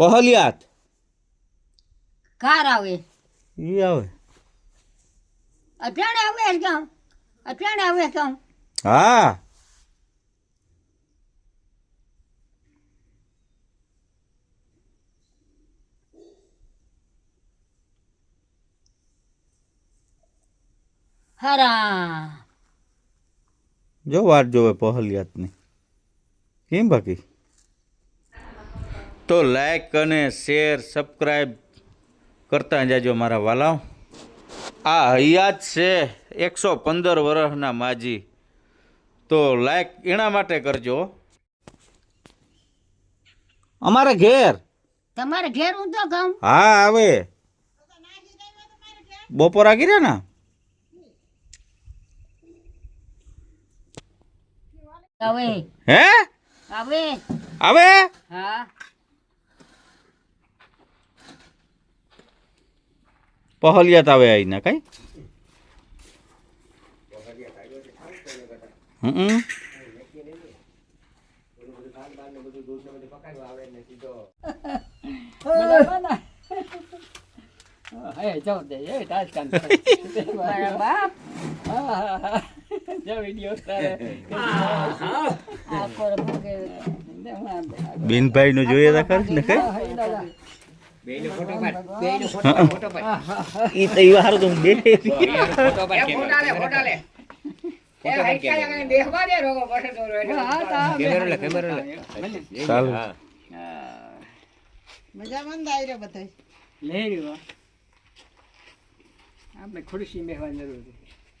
પહલિયાત. Car આવે. ઈ આવે. અઠાણે આવે કે અઠાણે આવે કે હા. હરા જો વાત જોવે પહલિયાતની. કેમ બાકી? તો લાઈક અને શેર સબસ્ક્રાઈબ કરતા જાજો મારા વાલાઓ. આ હૈયાત છે એકસો પંદર વર્ષના માજી. તો લાઈક એના માટે કરજો. અમારે ઘેર. તમારે ઘેર હું તો કહું? હા આવે. આગી રહ્યા ને? આવે હે? આવે આવે? હા. પહલિયાત આવે આઈને કઈ? હમ બિનભાઈ નું જોઈએ ખરી ને કઈ? બેયનો ફોટો પાડ બેયનો ફોટો પાડ ઈ તો ઈ હારું તો બે ફોટો પાડ ફોટા લે ફોટો પાછો તો લે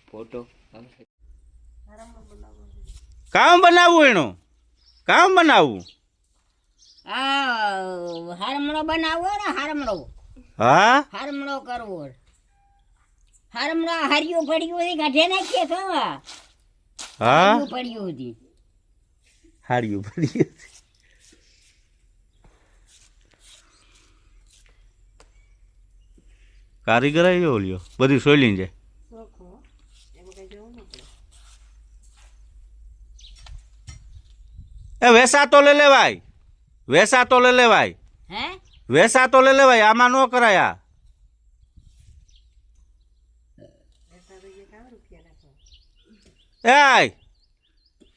ફોટો. કામ બનાવવું એનું? કામ બનાવવું? આ હારમણો બનાવવો ને હારમણો. હા? હારમણો કરવો. હારમણો હરિયું પડ્યું હતી કાઢે નાખીએ તો. હા? પડ્યું હતી હારિયું પડ્યું હતી કારીગર આવ્યો ઓલ્યો? બધી સોયલીને છે એ વેસા તો લે લેવાય વેસા તો લે લેવાય. હે? વેસા તો લે લેવાય આમાં નો કરાયા. એય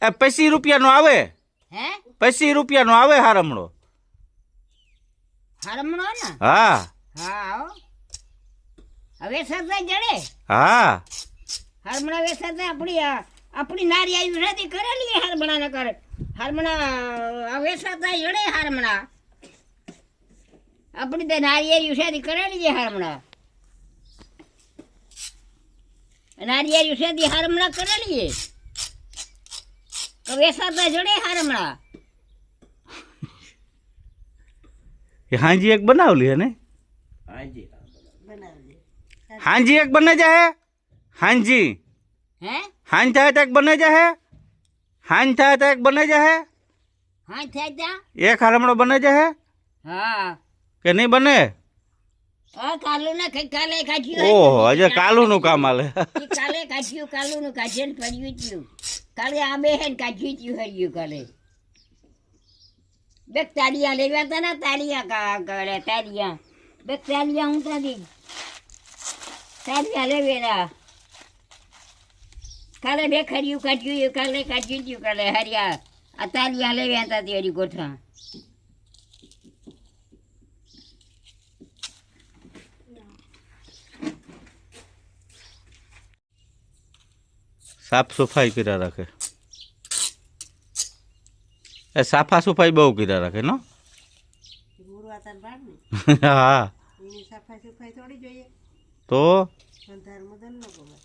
એ પૈસી રૂપિયાનો આવે. હે? પૈસી રૂપિયાનો આવે હારમણો. હારમણો ને? હા. હા હવે સરદાર જડે. હા. હારમણા વેસાતા આપણી આપણી નારી આવી નથી કરેલી હારમણા ને કરે હારમણા આ વેસાતા જડે હારમણા? આપણી તે નારિયેરી ઉષાદી કરેલી છે હારમણા. નારિયેરી ઉષાદી હારમણા કરેલી છે. વેસાતા જડે હારમણા? હાજી હાંજી એક બનાવલી હે ને? હાંજી. એક બને જાહે હાજી. હે? હાંજ થાય તો એક બને જાહે હાંજ થાય તો એક બને જાહે? હા થાય એક હરમણો બને જાહે? હા. કે નહીં બને? કાઢ્યું ઓહો હજે કાલું નું કામ આલે કાલે કાઢ્યું કાલુ નું કાઢીને પડ્યું થયું કાલે આંબે હે કાઢ્યું થયું હર્યું કાલે. બે તાળિયા લેવા હતા ને તાળિયા કરે તાળિયા. બે તાળિયા હું ત્યાંથી તાળિયા લેવેલા કાલે બે ખર્યું કાઢ્યું કાલે કાઢ્યું થયું કાલે હરિયા. આ તાળિયા લેવ્યા હતા તે હરી ગોઠા સાફ સફાઈ કર્યા રાખે. એ સાફા સફાઈ બહુ કર્યા રાખે નો? ગુરુ આતાર બાર ને? હા. એની સફાઈ સફાઈ થોડી જોઈએ. તો પણ ધર્મ ધન ન ગમે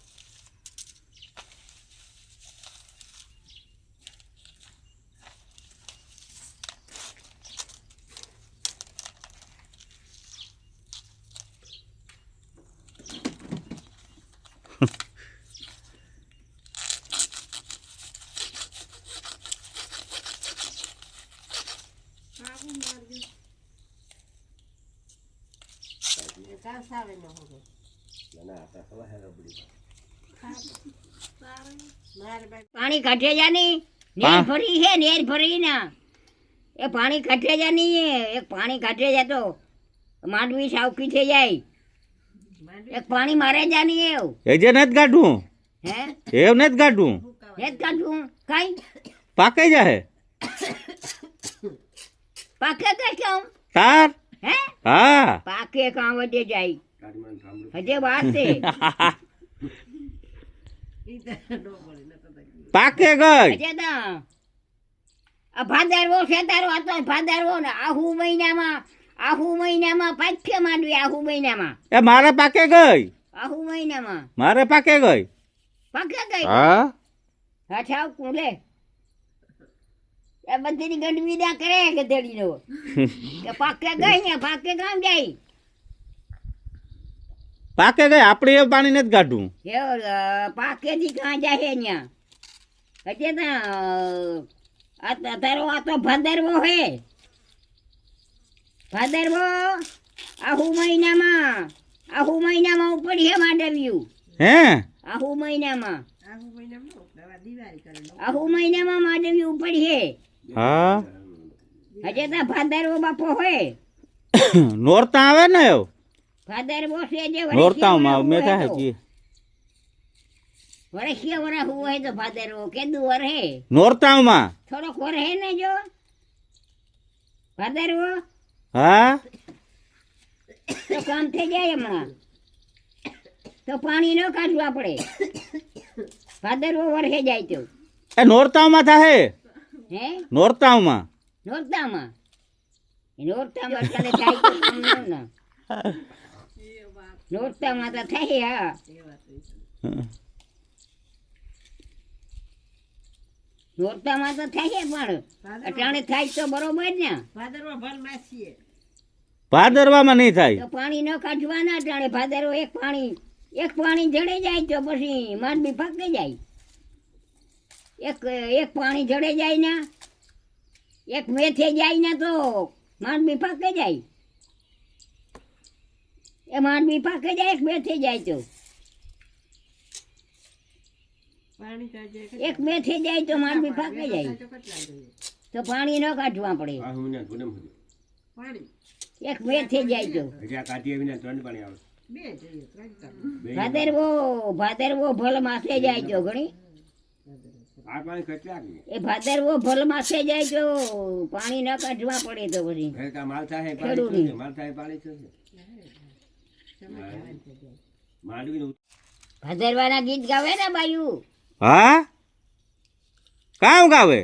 કાં સાવે ન હોવે. પાણી કાઢે જાની નેર ભરી હે નેર ભરી ના એ પાણી કાઢે જા નહીં એક પાણી કાઢે જા તો માંડવી સાવકી થઈ જાય. એક પાણી મારે જા નહીં એવું. એ જે નથી કાઢવું હે? એવું નથી કાઢવું એ જ કાઢવું કઈ? પાકે જાય પાકે કઈ કેમ? તાર? હે? હા. પાકે કાં વધે જાય? હજે વાત છે. પાકે ગઈ. હજે તો ભાદરવો શેતારો હતો ભાદરવો ને આહુ મહિનામાં આહુ મહિનામાં પાછે માંડવી આહુ મહિનામાં. એ મારે પાકે ગઈ? આહુ મહિનામાં. મારે પાકે ગઈ? પાકે ગઈ? હા. હાથાવ કુલે એ બધીની ગંડવી ના કરે કે તેડીનો? કે પાકે ગઈ ને પાકે કામ જાય. પાકે ગઈ? આપણે એ પાણી નથી કાઢવું એ પાકે થી કાં જાય ન્યા. હજે તો તારો આ તો ભાદરવો હે. ભાદરવો આહુ મહિનામાં આહુ મહિનામાં ઉપડી હે માંડવ્યું. હે? આહુ મહિનામાં. આહુ મહિનામાં દિવાળી કરે. આહુ મહિનામાં માંડવ્યું ઉપડી હે. હા? હજે તો ભાદરવો બાપો હોય નોરતા આવે ને એવું? ભાદરવો છે જે નોરતામાં મેં થાય જી વર્ષીય વરસ હોય તો ભાદરવો કેદું વર હે નોરતામાં? થોડો વર હે ને જો. ભાદરવો? હા? તો કામ થઈ જાય હમણાં. તો પાણી ન કાઢવું આપણે. ભાદરવો વરસે જાય તો. એ નોરતામાં થાય હે? નોરતામાં? નોરતામાં? તો કામ ન નોરતામાં તો થાય હા. નોરતામાં તો થાય પણ અટાણે થાય તો બરોબર ને. ભાદરવા ભલ માસીએ. ભાદરવામાં નહીં થાય. પાણી ન કાઢવાના અટાણે. ભાદરવા એક પાણી એક પાણી જડે જાય તો પછી માંડવી ફાકી જાય. એક એક પાણી જડે જાય ને એક મેથે જાય ને તો માંડવી પાકે જાય. એ માંડવી પાકે જાય એક મેથે જાય તો. એક મેથે જાય તો માંડવી પાકે જાય. તો પાણી ન કાઢવા પડે. એક મેથે જાય તો. બે જોઈએ ત્રણ ભાદરવો ભાદરવો ભલ માથે જાય તો ઘણી. એ ભાદરવો ભલ માથે જાય તો પાણી ન કાઢવા પડે તો પછી. ખેડૂતની. ભાદરવાના ગીત ગાવે ને બાયુ? હા? કામ ગાવે?